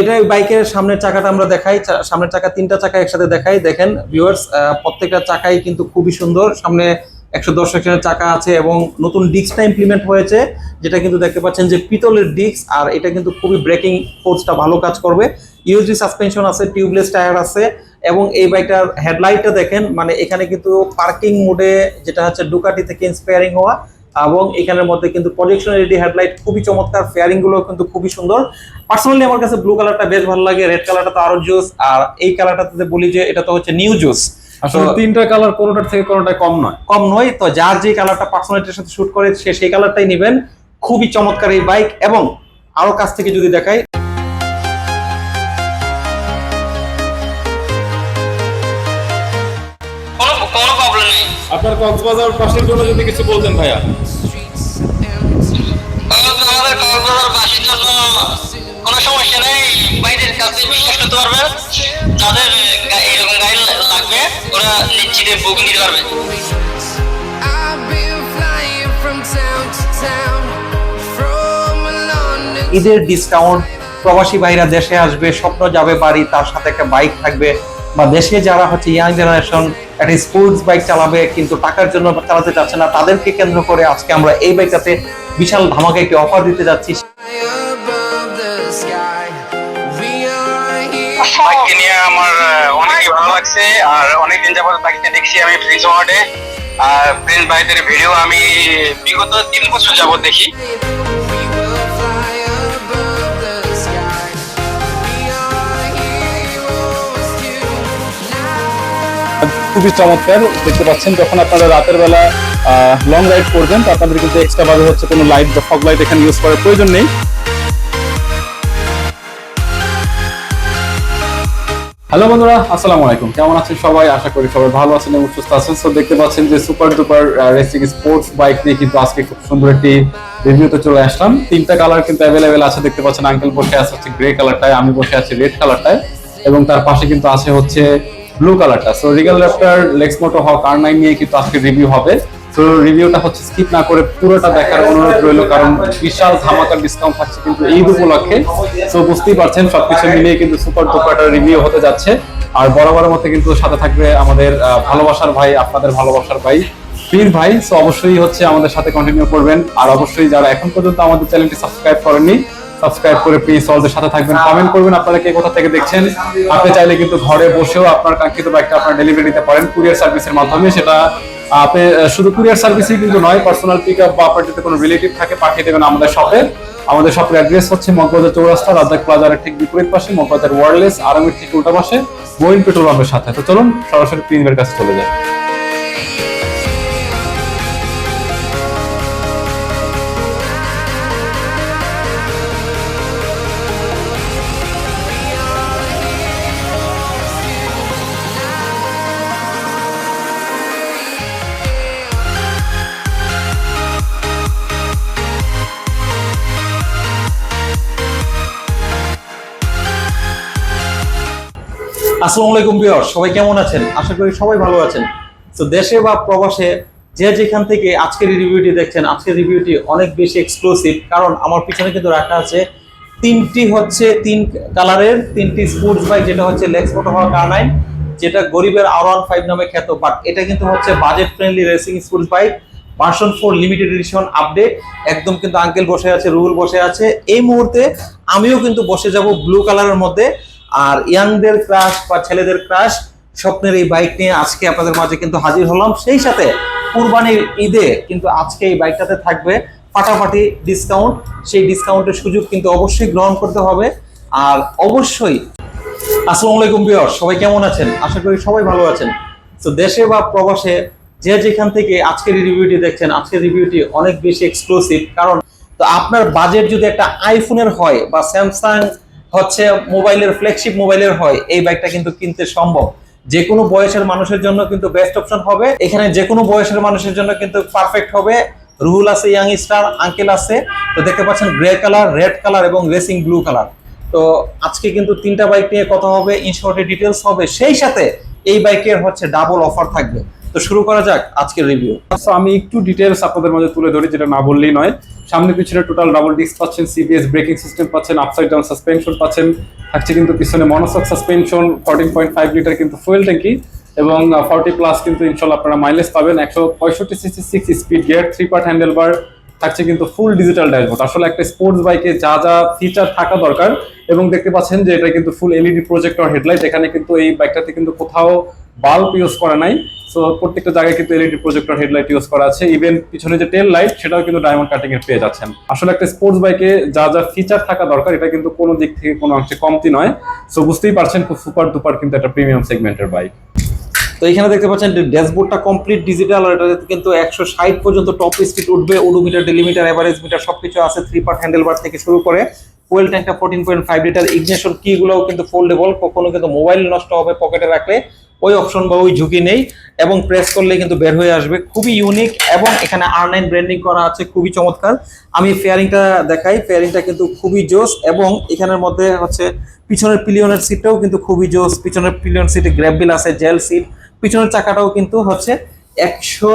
এটা বাইকের সামনের চাকাটা আমরা দেখাই। সামনের চাকা, তিনটা চাকা একসাথে দেখাই। দেখেন ভিউয়ার্স প্রত্যেকটা চাকাই কিন্তু খুবই সুন্দর। সামনে একশো দশ সেকশনের চাকা আছে এবং নতুন ডিস্কটা ইমপ্লিমেন্ট হয়েছে, যেটা কিন্তু দেখতে পাচ্ছেন যে পিতলের ডিস্ক আর এটা কিন্তু খুবই ব্রেকিং ফোর্সটা ভালো কাজ করবে। ইউজি সাসপেনশন আছে টিউবলেস টায়ার আছে, এবং এই বাইকটার হেডলাইটটা দেখেন মানে এখানে কিন্তু পার্কিং মোডে যেটা হচ্ছে ডুকাটি থেকে ইন্সপায়ারিং হওয়া এবং এখানের মধ্যে কিন্তু প্রজেকশন এলইডি হেডলাইট খুবই চমৎকার ফেয়ারিংগুলো কিন্তু খুবই সুন্দর। পার্সোনালি আমার কাছে ব্লু কালারটা বেশ ভালো লাগে রেড কালারটা তো আরও জুস আর এই কালারটাতে বলি যে এটা তো হচ্ছে নিউ জুস আসলে তিনটা কালার কোনোটার থেকে কোনোটা কম নয়। কম নয় তো যার যে কালারটা পার্সোনালিটির সাথে শুট করে সে সেই কালারটাই নেবেন। খুবই চমৎকার এই বাইক এবং আরও কাছ থেকে যদি দেখাই আপনার কক্সবাজার পাশের জন্য যদি কিছু বলতেন ভাইয়া। আমাদের কক্সবাজার বাসীর জন্য কোনো সমস্যা নেই। বাইরের কাছে বিশ্বাস করতে পারবেন। যাদের এরকম গাড়ি লাগবে। ওরা নিশ্চিতে বুক নিতে পারবে। I've been flying from town to town, from London. ঈদের ডিসকাউন্ট প্রবাসী ভাইরা দেশে আসবে স্বপ্ন যাবে বাড়ি তার সাথে একটা বাইক থাকবে। বা দেশে যারা হচ্ছে ইয়াং জেনারেশন একটা স্পোর্টস বাইক চালাবে কিন্তু টাকার জন্য চালাতে চাচ্ছে না, তাদেরকে কেন্দ্র করে আজকে আমরা এই বাইকটাতে বিশাল ধামাকা একটি অফার দিতে যাচ্ছি। নিয়ে আমার অনেকই ভালো লাগছে, আর অনেকদিন যাবত বাইকটা দেখছি আমি প্রিন্স ওয়ার্ডে আর প্রিন্স ভাইদের ভিডিও আমি বিগত তিন বছর যাবত দেখি। খুবই চমৎকার। দেখতে পাচ্ছেন, যখন আপনারা রাতের বেলা লং রাইড করবেন, তো আপনাদের কিন্তু এক্সট্রা ভাবে হচ্ছে কোনো লাইট বা ফগ লাইট এখানে ইউজ করার প্রয়োজন নেই। হ্যালো বন্ধুরা, আসসালামু আলাইকুম। কেমন আছেন সবাই? আশা করি সবাই ভালো আছেন এবং সুস্থ আছেন। তো দেখতে পাচ্ছেন যে super duper racing sports bike নিয়ে কিন্তু আজকে খুব সুন্দর একটি রিভিউতে চলে আসলাম। তিনটা কালার কিন্তু অ্যাভেলেবেল আছে। দেখতে পাচ্ছেন আঙ্কেল বসে আছে হচ্ছে গ্রে কালারটায় আমি বসে আছি রেড কালারটায় এবং তার পাশে কিন্তু আছে হচ্ছে ব্লু কালারটা so Regal Raptor Lexmoto Hawk আর নাইন নিয়ে কিন্তু আজকে রিভিউ হবে। তো রিভিউটা হচ্ছে স্কিপ না করে পুরোটা দেখার অনুরোধ রইল, কারণ বিশাল ধামাকার ডিসকাউন্ট থাকছে কিন্তু ঈদ উপলক্ষে। তো বুঝতেই পারছেন, সবকিছু মিলিয়ে কিন্তু সুপার ডুপারটার রিভিউ হতে যাচ্ছে। আর বরাবরের মধ্যে কিন্তু সাথে থাকবে আমাদের ভালোবাসার ভাই, আপনাদের ভালোবাসার ভাই প্লিজ ভাই। সো অবশ্যই হচ্ছে আমাদের সাথে কন্টিনিউ করবেন। আর অবশ্যই যারা এখন পর্যন্ত আমাদের চ্যানেলটি সাবস্ক্রাইব করেননি সাবস্ক্রাইব করে প্লিজ সলদের সাথে থাকবেন। কমেন্ট করবেন আপনারা কে কোথা থেকে দেখছেন। আপনি চাইলে কিন্তু ঘরে বসেও আপনার কাঙ্ক্ষিত বাইকটা আপনার ডেলিভারি দিতে পারেন কুরিয়ার সার্ভিসের মাধ্যমে। সেটা আপনি শুধু কুরিয়ার সার্ভিসই কিন্তু নয় পার্সোনাল পিক আপ বা আপনার যদি কোনো রিলেটিভ থাকে, পাঠিয়ে দেবেন আমাদের শপে আমাদের শপের অ্যাড্রেস হচ্ছে মগবাজার চৌরাস্তা রাজ্জাক প্লাজারের ঠিক বিপরীত পাশে, মগবাজার ওয়ারলেস আরামের ঠিক উল্টা পাশে মোইন পেট্রোল পাম্পের সাথে। তো চলুন, সরাসরি প্রিন্সের কাছে চলে যায় আসসালামু আলাইকুম ভিউয়ার সবাই কেমন আছেন? আশা করি সবাই ভালো আছেন। তো দেশে বা প্রবাসে যে যেখান থেকে আজকের রিভিউটি দেখছেন, আজকের রিভিউটি অনেক বেশি এক্সক্লুসিভ কারণ আমার পিছনে কিন্তু রাখা আছে তিনটি হচ্ছে তিন কালারের তিনটি স্পোর্টস বাইক যেটা হচ্ছে লেক্স মোটো হওয়া কার নাইন যেটা গরিবের আর ওয়ান ফাইভ নামে খ্যাত বাট এটা কিন্তু হচ্ছে budget friendly racing sports bike version four limited edition update একদম কিন্তু আঙ্কেল বসে আছে রুল বসে আছে। এই মুহূর্তে আমিও কিন্তু বসে যাব ব্লু কালারের মধ্যে। আর ইয়াংদের ক্রাশ বা ছেলেদের ক্রাশ স্বপ্নের এই বাইক নিয়ে আজকে আপনাদের মাঝে কিন্তু হাজির হলাম। সেই সাথে কুরবানির ঈদে কিন্তু আজকে এই বাইকটাতে থাকবে ফাটাফাটি ডিসকাউন্ট সেই ডিসকাউন্টের সুযোগ কিন্তু অবশ্যই গ্রহণ করতে হবে। আর অবশ্যই, আসসালামু আলাইকুম বিয়র সবাই কেমন আছেন? আশা করি সবাই ভালো আছেন। তো দেশে বা প্রবাসে যে যেখান থেকে আজকের রিভিউটি দেখছেন, আজকের রিভিউটি অনেক বেশি এক্সক্লুসিভ কারণ, তো আপনার বাজেট যদি একটা আইফোনের হয় বা স্যামসাং হচ্ছে মোবাইলের ফ্ল্যাগশিপ মোবাইলের হয়, এই বাইকটা কিন্তু কিনতে সম্ভব। যে কোনো বয়সের মানুষের জন্য কিন্তু বেস্ট অপশন হবে। এখানে যে কোনো বয়সের মানুষের জন্য কিন্তু পারফেক্ট হবে। রুহুল আছে ইয়াং স্টার আঙ্কেল আছে। তো দেখতে পাচ্ছেন গ্রে কালার রেড কালার এবং রেসিং ব্লু কালার তো আজকে কিন্তু তিনটা বাইক নিয়ে কথা হবে ইনশর্টে ডিটেলস হবে। সেই সাথে এই বাইকের হচ্ছে ডাবল অফার থাকবে। তো শুরু করা যাক আজকের রিভিউ আমি একটু ডিটেলস আপনাদের মাঝে তুলে ধরি, যেটা না বললেই নয়। সামনে পিছনে টোটাল ডাবল ডিস্ক পাচ্ছেন সিবিএস ব্রেকিং সিস্টেম পাচ্ছেন আপসাইড ডাউন সাসপেনশন পাচ্ছেন, থাকছে কিন্তু পিছনে monoshock suspension fourteen point five litre কিন্তু ফুয়েল ট্যাঙ্কি এবং ফর্টি প্লাস কিন্তু ইনশাল্লাহ আপনারা মাইলেজ পাবেন, একশো পঁয়ষট্টি sixty six speed gear three part handle bar থাকছে কিন্তু ফুল ডিজিটাল ড্যাশবোর্ড আসলে একটা স্পোর্টস বাইকে যা যা ফিচার থাকা দরকার, এবং দেখতে পাচ্ছেন যে এটা কিন্তু ফুল এলইডি প্রজেক্টর হেডলাইট এখানে কিন্তু এই বাইকটাতে কিন্তু কোথাও বাল্ব ইউজ করা নাই। সো প্রত্যেকটা জায়গায় কিন্তু এলইডি প্রজেক্টর হেডলাইট ইউজ করা আছে। ইভেন পিছনে যে টেল লাইট সেটাও কিন্তু ডায়মন্ড কাটিং এর পেয়ে যাচ্ছেন। আসলে একটা স্পোর্টস বাইকে যা যা ফিচার থাকা দরকার, এটা কিন্তু কোনো দিক থেকে কোনো অংশে কমতি নয়। সো বুঝতেই পারছেন খুব সুপার ডুপার কিন্তু একটা প্রিমিয়াম সেগমেন্টের বাইক তো এখানে দেখতে পাচ্ছেন ড্যাশবোর্ডটা কমপ্লিট ডিজিটাল আর এটাতে কিন্তু একশো ষাট পর্যন্ত টপ স্পিড উঠবে ওডোমিটার ডেলিমিটার এভারেজ মিটার সবকিছু আছে থ্রি পার্ট হ্যান্ডেল বার থেকে শুরু করে fuel ট্যাঙ্কটা fourteen point five litre ignition key গুলোও কিন্তু ফোল্ডেবল কখনো কিন্তু মোবাইল নষ্ট হবে পকেটে রাখলে, ওই অপশন বা ওই ঝুঁকি নেই, এবং প্রেস করলে কিন্তু বের হয়ে আসবে, খুবই ইউনিক এবং এখানে আর নাইন ব্র্যান্ডিং করা আছে, খুবই চমৎকার। আমি ফেয়ারিংটা দেখাই ফেয়ারিংটা কিন্তু খুবই জোস এবং এখানের মধ্যে হচ্ছে পিছনের পিলিয়নের সিটটাও কিন্তু খুবই জোস পিছনের পিলিয়ন সিটে গ্র্যাববিল আছে জেল সিট পিছনের চাকাটাও কিন্তু হচ্ছে একশো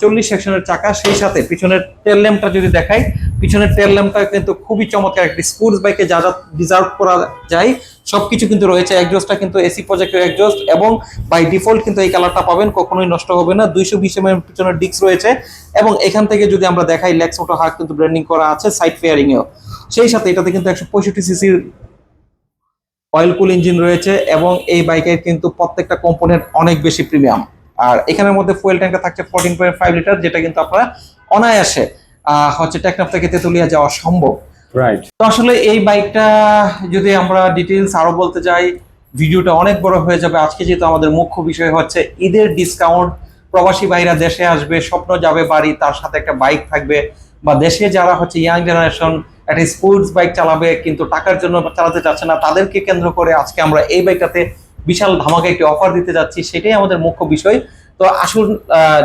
চল্লিশ সেকশনের চাকা। সেই সাথে পিছনের টেল ল্যাম্পটা যদি দেখাই, পিছনের টেল ল্যাম্পটা কিন্তু খুবই চমৎকার। একটি স্পোর্টস বাইকে যা যা ডিজার্ভ করা যায় সব কিছু কিন্তু রয়েছে। একজোস্টটা কিন্তু এসি প্রজেক্টের একজস্ট এবং বাই ডিফল্ট কিন্তু এই কালারটা পাবেন, কখনোই নষ্ট হবে না। দুইশো বিশ এম পিছনের ডিস্ক রয়েছে এবং এখান থেকে যদি আমরা দেখাই লেক্স মোটো হার্ট কিন্তু ব্র্যান্ডিং করা আছে সাইড ফেয়ারিংয়েও সেই সাথে এটাতে কিন্তু একশো পঁয়ষট্টি সিসির অয়েল কুল ইঞ্জিন রয়েছে এবং এই বাইকের কিন্তু প্রত্যেকটা কম্পোনেন্ট অনেক বেশি প্রিমিয়াম আর এখানের মধ্যে ফুয়েল ট্যাঙ্কটা থাকছে ফোরটিন পয়েন্ট ফাইভ লিটার যেটা কিন্তু আপনারা অনায়াসে আহ, হচ্ছে টেকনাফ থেকে তেতুলিয়া যাওয়া সম্ভব। রাইট তো আসলে এই বাইকটা যদি আমরা ডিটেলস আরও বলতে যাই ভিডিওটা অনেক বড় হয়ে যাবে। আজকে যেহেতু আমাদের মুখ্য বিষয় হচ্ছে ঈদের ডিসকাউন্ট প্রবাসী ভাইরা দেশে আসবে স্বপ্ন যাবে বাড়ি তার সাথে একটা বাইক থাকবে বা দেশে যারা হচ্ছে ইয়াং জেনারেশন একটা স্পোর্টস বাইক চালাবে, কিন্তু টাকার জন্য চালাতে চাচ্ছে না। তাদেরকে কেন্দ্র করে আজকে আমরা এই বাইকটাতে বিশাল ধামাকা একটি অফার দিতে যাচ্ছি, সেটাই আমাদের মুখ্য বিষয়। তো আসুন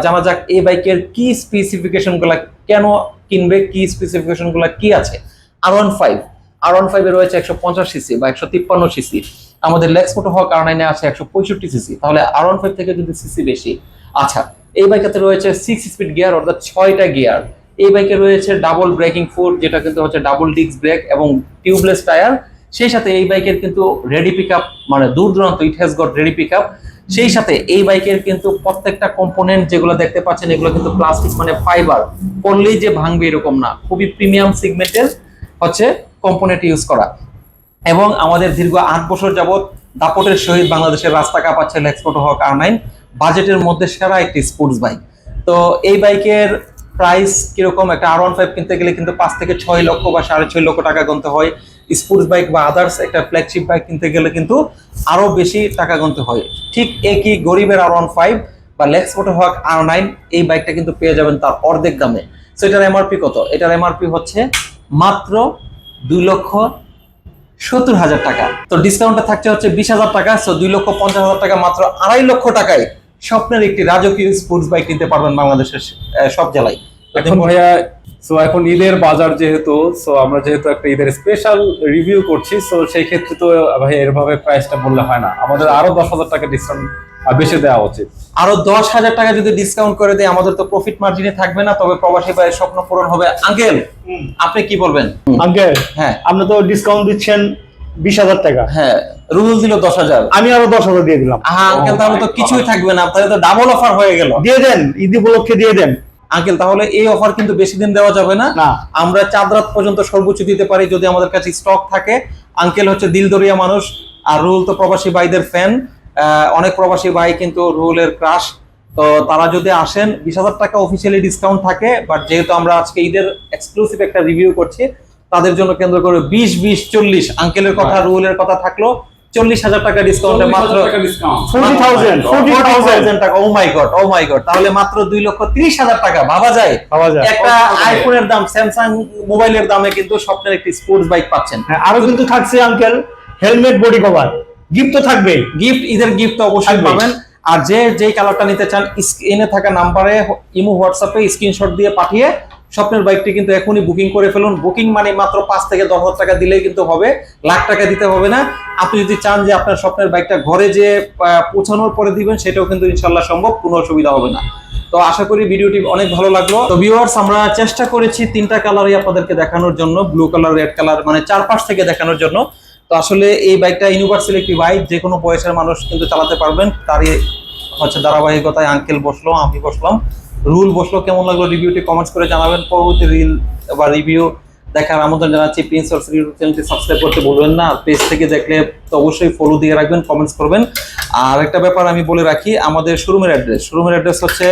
জানা যাক এই বাইকের কি স্পেসিফিকেশনগুলা কেন কিনবে, কি স্পেসিফিকেশনগুলা কি আছে? আর ওয়ান ফাইভ আর ওয়ান ফাইভে রয়েছে একশো পঞ্চাশ সিসি বা একশো তিপ্পান্ন সিসি আমাদের লেক্স মোটো হক আর নাইনে আছে একশো পঁয়ষট্টি সিসি তাহলে আর ওয়ান ফাইভ থেকে কিন্তু সিসি বেশি। আচ্ছা এই বাইকাতে রয়েছে সিক্স স্পিড গিয়ার অর্থাৎ ছয়টা গিয়ার এই বাইকে রয়েছে ডাবল ব্রেকিং ফুট যেটা কিন্তু হচ্ছে ডাবল ডিস্ক ব্রেক এবং টিউবলেস টায়ার সেই সাথে এই বাইকের কিন্তু রেডি পিক মানে দূর দূরান্ত it has got ready pick সেই সাথে এই বাইকের কিন্তু প্রত্যেকটা কম্পোনেন্ট যেগুলো দেখতে পাচ্ছেন, এগুলো কিন্তু প্লাস্টিক মানে ফাইবার করলেই যে ভাঙবে এরকম না। খুবই প্রিমিয়াম সিগমেন্টের হচ্ছে কম্পোনেন্ট ইউজ করা। এবং আমাদের দীর্ঘ আট বছর যাবত দাপটের সহিত বাংলাদেশের রাস্তা কাঁপাচ্ছে লেক্সপোর্ট হক আর নাইন বাজেটের মধ্যে সেরা একটি স্পোর্টস বাইক তো এই বাইকের প্রাইস কীরকম? একটা আর ওয়ান ফাইভ কিনতে গেলে কিন্তু পাঁচ থেকে ছয় লক্ষ বা সাড়ে ছয় লক্ষ টাকা গুনতে হয়। স্পোর্টস বাইক বা আদার্স একটা ফ্ল্যাগশিপ বাইক কিনতে গেলে কিন্তু আরও বেশি টাকা গুনতে হয়। ঠিক একই গরিবের আর ওয়ান ফাইভ বা লেক্সপোর্ট হক আর নাইন এই বাইকটা কিন্তু পেয়ে যাবেন তার অর্ধেক দামে। সো এটার এমআরপি কত? এটার এমআরপি হচ্ছে মাত্র দুই লক্ষ সত্তর হাজার টাকা। তো ডিসকাউন্টটা থাকছে হচ্ছে বিশ হাজার টাকা সো দুই লক্ষ পঞ্চাশ হাজার টাকা মাত্র আড়াই লক্ষ টাকায়। স্বপ্নের একটি রাজকীয় স্পোর্টস বাইক নিতে পারবেন বাংলাদেশের সব জেলায়। এখন ভাইয়া সো এখন ঈদের বাজার যেহেতু সো আমরা যেহেতু একটা ঈদের স্পেশাল রিভিউ করছি সো সেই ক্ষেত্রে তো ভাই এরভাবে প্রাইসটা বললে হয় না। আমাদের আরও দশ হাজার টাকা ডিসকাউন্ট বেশি দেওয়া উচিত। আরও দশ হাজার টাকা যদি ডিসকাউন্ট করে দেয় আমাদের তো প্রফিট মার্জিনে থাকবে না তবে প্রবাসী ভাইয়ের স্বপ্ন পূরণ হবে। আঙ্কেল আপনি কি বলবেন? আঙ্কেল হ্যাঁ। আপনি তো ডিসকাউন্ট দিচ্ছেন বিশ হাজার টাকা। হ্যাঁ রুহুল দিল দশ হাজার। আমি আরও দশ হাজার দিয়ে দিলাম। আঙ্কেল তাহলে তো কিছুই থাকবে না। তাহলে তো ডাবল অফার হয়ে গেল। দিয়ে দেন ঈদ উপলক্ষে দিয়ে দেন। আঙ্কেল তাহলে এই অফার কিন্তু বেশি দিন দেওয়া যাবে না। না। আমরা চাঁদ রাত পর্যন্ত সর্বোচ্চ দিতে পারি যদি আমাদের কাছে স্টক থাকে। আঙ্কেল হচ্ছে দিলদরিয়া মানুষ আর রুল তো প্রবাসী ভাইদের ফ্যান অনেক প্রবাসী ভাই কিন্তু রুলের ক্রাশ তো তারা যদি আসেন বিশ হাজার টাকা অফিসিয়ালি ডিসকাউন্ট থাকে বাট যেহেতু আমরা আজকে ঈদের এক্সক্লুসিভ একটা রিভিউ করছি তাদের জন্য কেন্দ্র করে বিশ বিশ চল্লিশ। আঙ্কেলের কথা রুলের কথা থাকল। চল্লিশ হাজার টাকা ডিসকাউন্টে মাত্র discount forty thousand forty thousand. 40,000 টাকা ও মাই গড ও মাই গড তাহলে মাত্র দুই লক্ষ তিরিশ হাজার টাকা। ভাবা যায়? একটা আইফোনের দাম স্যামসাং মোবাইলের দামে কিন্তু স্বপ্নের একটি স্পোর্টস বাইক পাচ্ছেন। হ্যাঁ আরও কিন্তু থাকছে uncle helmet body cover gift তো থাকবে। গিফট ঈদের গিফট তো অবশ্যই পাবেন। আর যে যেই কালারটা নিতে চান স্ক্রিনে থাকা নাম্বারে ইমো হোয়াটসঅ্যাপে স্ক্রিনশট দিয়ে পাঠিয়ে স্বপ্নের বাইকটি কিন্তু এখনই বুকিং করে ফেলুন। বুকিং মানে মাত্র পাঁচ থেকে দশ হাজার টাকা দিলেই কিন্তু হবে। লাখ টাকা দিতে হবে না। আপনি যদি চান যে আপনার স্বপ্নের বাইকটা ঘরে যে পৌঁছানোর পরে দিবেন, সেটাও কিন্তু ইনশাল্লাহ সম্ভব। কোনো অসুবিধা হবে না। তো আশা করি ভিডিওটি অনেক ভালো লাগল। তো ভিউয়ার্স আমরা চেষ্টা করেছি তিনটা কালারই আপনাদেরকে দেখানোর জন্য। ব্লু কালার রেড কালার মানে চারপাশ থেকে দেখানোর জন্য। তো আসলে এই বাইকটা ইউনিভার্সাল একটি বাইক যে কোনো বয়সের মানুষ কিন্তু চালাতে পারবেন। তারই হচ্ছে ধারাবাহিকতায় আঙ্কেল বসল, আমি বসলাম। রুল বসল, কেমন লাগল রিভিউটি কমেন্টস করে জানাবেন। পরবর্তী রিল বা রিভিউ দেখার আমন্ত্রণ জানাচ্ছি প্রিন্স অফ চ্যানেলটি সাবস্ক্রাইব করতে বলবেন না। পেজ থেকে দেখলে তো অবশ্যই ফলো দিয়ে রাখবেন কমেন্টস করবেন। আর একটা ব্যাপার আমি বলে রাখি, আমাদের শোরুমের অ্যাড্রেস শোরুমের অ্যাড্রেস হচ্ছে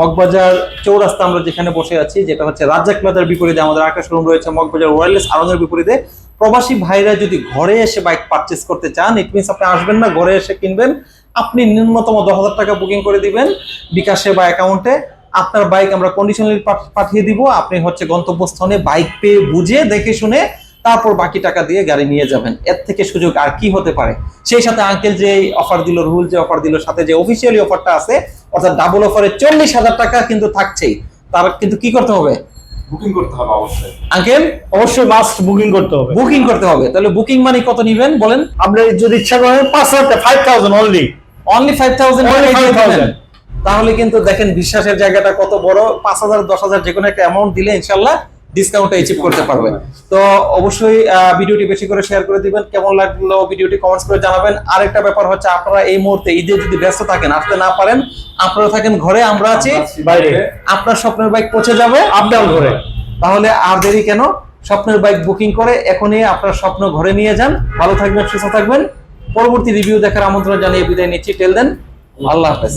মগবাজার চৌরাস্তা, আমরা যেখানে বসে আছি, যেটা হচ্ছে রাজ্জাক প্লাজার বিপরীতে আমাদের একটা শোরুম রয়েছে, মগবাজার ওয়ারলেস আরঙের বিপরীতে। প্রবাসী ভাইরা যদি ঘরে এসে বাইক পারচেস করতে চান ইট মিনস আপনি আসবেন না, ঘরে এসে কিনবেন। আপনি ন্যূনতম দশ হাজার টাকা বুকিং করে দিবেন বিকাশে বা অ্যাকাউন্টে আপনার বাইক আমরা কন্ডিশনালি পাঠিয়ে দিব। আপনি হচ্ছে গন্তব্যস্থানে বাইক পেয়ে বুঝে দেখে শুনে তারপর বাকি টাকা দিয়ে গাড়ি নিয়ে যাবেন। এর থেকে সুযোগ আর কি হতে পারে? সেই সাথে আঙ্কেল যে অফার দিল রুল যে অফার দিল সাথে যে অফিসিয়ালি অফারটা আছে অর্থাৎ ডাবল অফারে চল্লিশ হাজার টাকা কিন্তু থাকছেই। তার কিন্তু কি করতে হবে? বুকিং করতে হবে অবশ্যই। আঙ্কেল অবশ্যই মাস্ট বুকিং করতে হবে। বুকিং করতে হবে। তাহলে বুকিং মানে কত নিবেন বলেন? আপনি যদি ইচ্ছা করেন পাঁচ হাজার five thousand only only five thousand Only 5,000 তাহলে কিন্তু দেখেন বিশ্বাসের জায়গাটা কত বড়? পাঁচ হাজার, দশ হাজার যে কোনো একটা অ্যামাউন্ট দিলে ইনশাল্লাহ ডিসকাউন্ট অ্যাচিভ করতে পারবে। তো অবশ্যই ভিডিওটি বেশি করে শেয়ার করে দিবেন। কেমন লাগল ভিডিওটি কমেন্টস করে জানাবেন। আরেকটা ব্যাপার হচ্ছে, আপনারা এই মুহূর্তে ঈদে যদি ব্যস্ত থাকেন, আসতে না পারেন, আপনারা থাকেন ঘরে, আমরা আছি বাইরে। আপনার স্বপ্নের বাইক পৌঁছে যাবে আপনার ঘরে। তাহলে আর দেরি কেন? স্বপ্নের বাইক বুকিং করে এখনই আপনার স্বপ্ন ঘরে নিয়ে যান। ভালো থাকবেন, সুস্থ থাকবেন। পরবর্তী রিভিউ দেখার আমন্ত্রণ জানিয়ে বিদায় নিচ্ছি। টেল দেন আল্লাহ হাফেজ।